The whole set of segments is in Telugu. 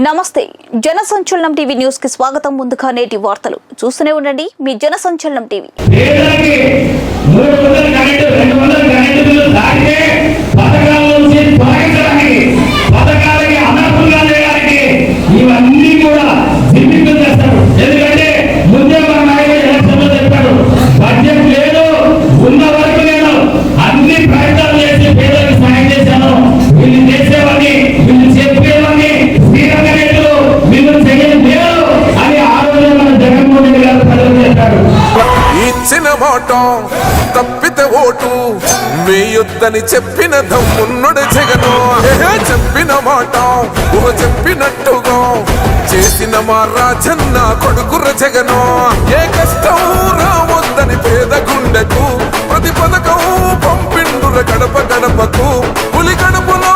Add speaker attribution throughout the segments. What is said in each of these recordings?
Speaker 1: నమస్తే. జనసంచలనం టీవీ న్యూస్కి స్వాగతం. ముందుగా నేటి వార్తలు. చూస్తూనే ఉండండి. మీ జనసంచలనం టీవీ.
Speaker 2: రెండు
Speaker 3: వద్దని చెప్పిన దమ్మున్నడు జగను. చెప్పిన మాట ఊహ చెప్పినట్టుగా. చేసిన మా రాజన్న కొడుకుర జగను. ఏ కష్టం రావద్దని పేద గుండెకు ప్రతి పథకం పంపిండుర గడప గడపకు. పులి గడపలో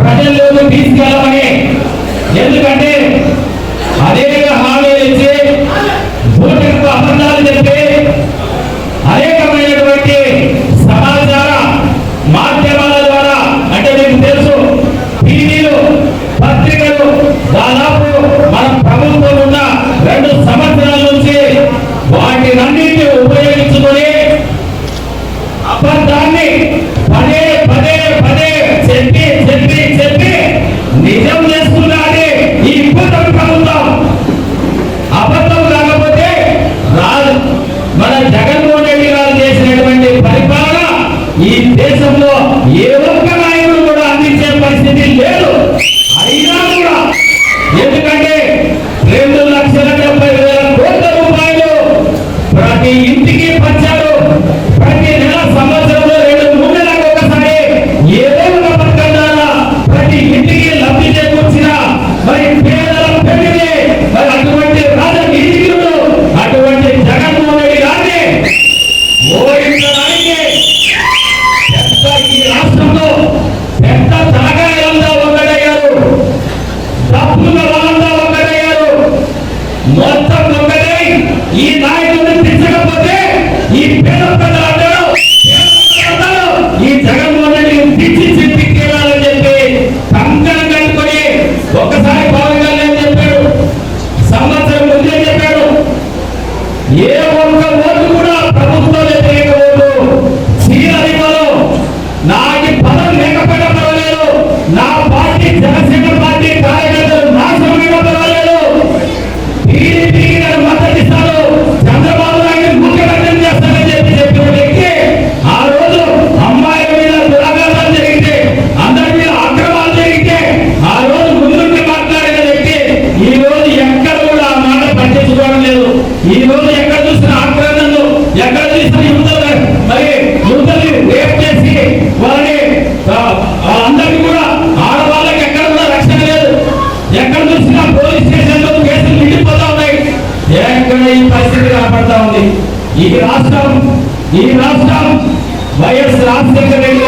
Speaker 2: ప్రజల్లోకి తీసుకెళ్ళమని. ఎందుకంటే అదే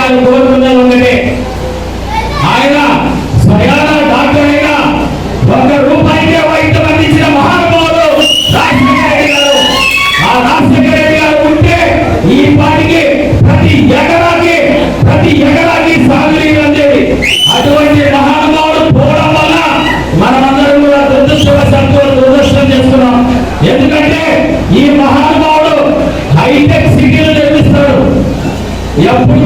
Speaker 2: రాజశేఖర రెడ్డి కోరుకున్నది ఒకటే ఆయన స్వయాన డాక్టర్ అయినా ఒక రూపాయికే వైద్యం అందించిన మహానుభావుడు రాజశేఖర రెడ్డి గారు. ఆ రాజశేఖర రెడ్డి గారు ఉంటే ఈ పాటికి ప్రతి ఎకరాకి ప్రతి ఎకరాకి సాగునీరు అందేది. అటువంటి మహానుభావుడు పోవడం వల్ల మనమందరం కూడా దురదృష్టవశాత్తు దురదృష్టం చేస్తున్నాం. ఎందుకంటే ఈ మహానుభావుడు హైటెక్ సిటీలు నిర్మిస్తాడు. ఎప్పుడు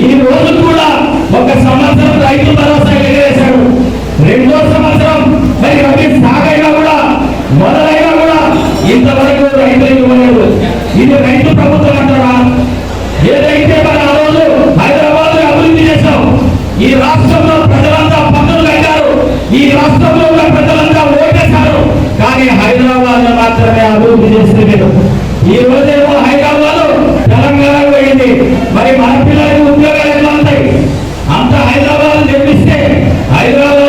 Speaker 2: ఈ రోజు కూడా ఒక సంవత్సరం రైతు భరోసా ఎగరేశాడు. రెండో సంవత్సరం మరి రవి సాగైనా కూడా మొదలైనా కూడా ఇంతవరకు రైతు ఇవ్వలేదు. ఇది రైతు ప్రభుత్వం అంటారా? ఏదైతే మన ఆ రోజు హైదరాబాద్ అభివృద్ధి చేశాం ఈ రాష్ట్రంలో ప్రజలంతా పన్నులు కట్టారు. ఈ రాష్ట్రంలో ఉన్న ప్రజలంతా ఓటేశారు. కానీ హైదరాబాద్ మాత్రమే అభివృద్ధి చేస్తలేదు ఈ రోజేమో హైదరాబాద్ తెలంగాణకు వెళ్ళింది మరి మన 来了。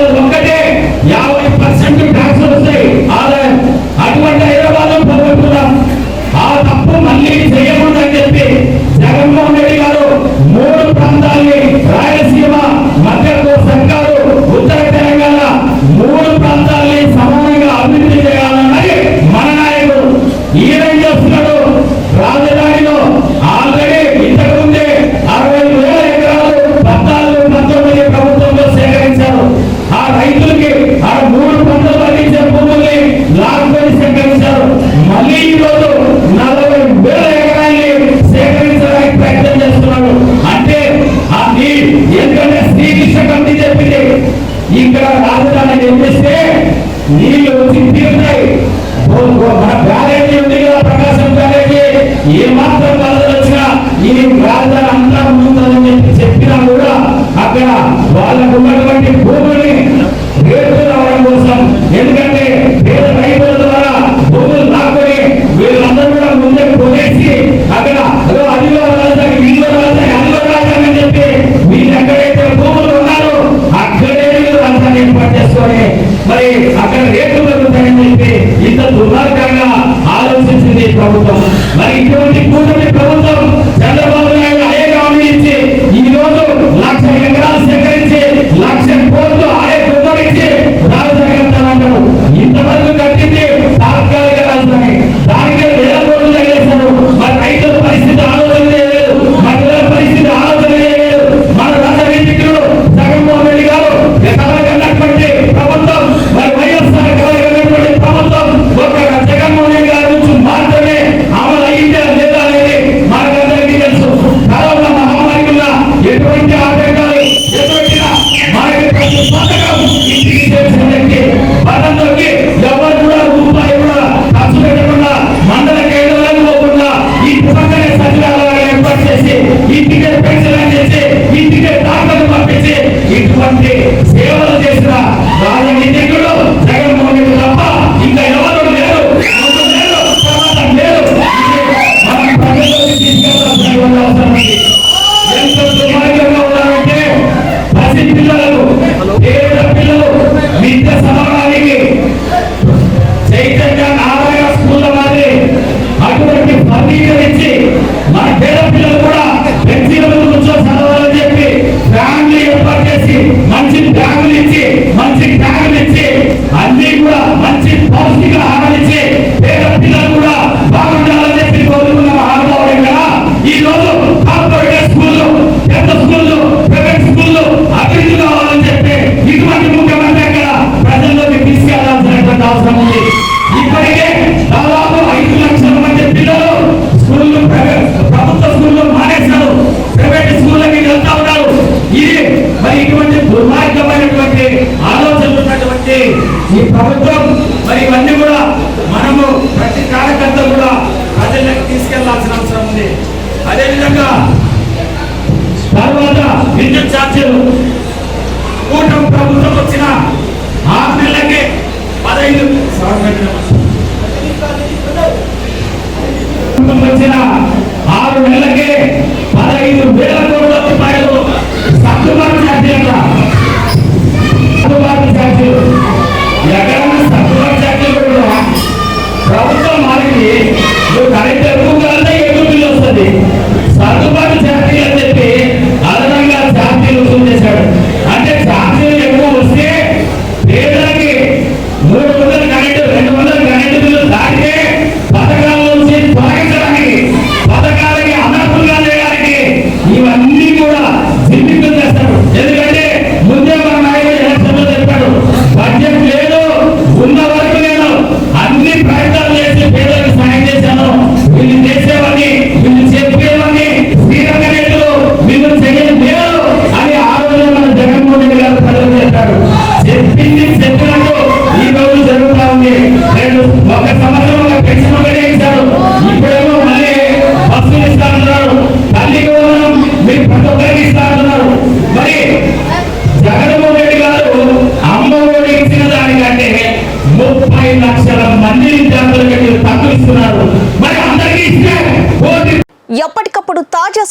Speaker 2: వాళ్ళకు ఉన్నటువంటి కోసం ఎందుకంటే పేద రైతుల ద్వారా భూములు వీళ్ళందరూ కూడా ముందే అక్కడ మరి అక్కడ ఇంత దుర్మార్గంగా ఆలోచించింది ప్రభుత్వం. మరి ఇటువంటి కూటమి
Speaker 1: ಕೂಡ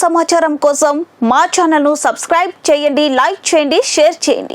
Speaker 1: సమాచారం కోసం మా ఛానల్ను సబ్స్క్రైబ్ చేయండి లైక్ చేయండి షేర్ చేయండి.